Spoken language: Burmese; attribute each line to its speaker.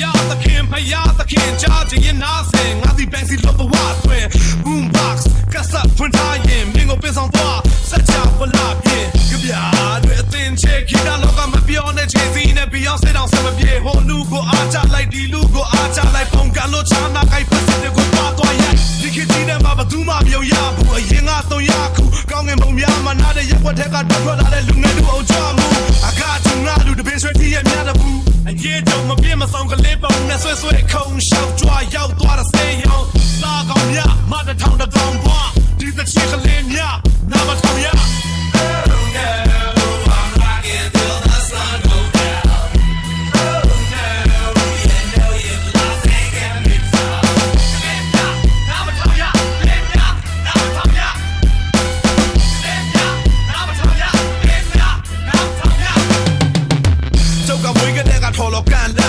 Speaker 1: ယားသခင်ဖယားသခင်ကြားချင်ရင်နားဆင်ငါစီပန်းစီလောဘဝတွင် boom box ကဆပ်ဖွင့်ထားရင်မင်းကိုပင်ဆောင်သွားစက်ချပလာပြင်းကြပြားတွေအသင်ချေခိတာလောကမပြောနဲ့ချေစီနဲ့ဘီယောင်းစတောင်ဆက်မပြေဟိုလူကိုအားချလိုက်ဒီလူကိုအားချလိုက်ပုံကလို့ချာနာကိုက်ဖက်စစ်ကိုပါသွားရိုက်ဒီခေတ်ကြီးထဲမှာဘသူမှမယုံရဘူးအရင်ကတော့ရခုကောင်းငင်ပုံများမှနားတဲ့ရက်ွက်ထက်ကထွက်ထွက်လာတဲ့လူငယ်လူအောင်ကြမှု မပြင်းမဆောင်ကလေးပုံနဲ့ဆွဲဆွဲခုံရှောက်ကြွားရောက်သွားတဲ့စေယုံသာကောင်များမတထောင်တကောင်ပွားဒီသချက်ကလေးများနာမထောင်ရ Oh no I'm rocking till the sun goes down Oh no you know you've lost and can't be found နာမထောင်ရလေးများနာမထောင်ရလေးများနာမထောင်ရလေးများနာမထောင်ရ ကျောက်ကဝေးကတဲ့ကထော်လောကန်လ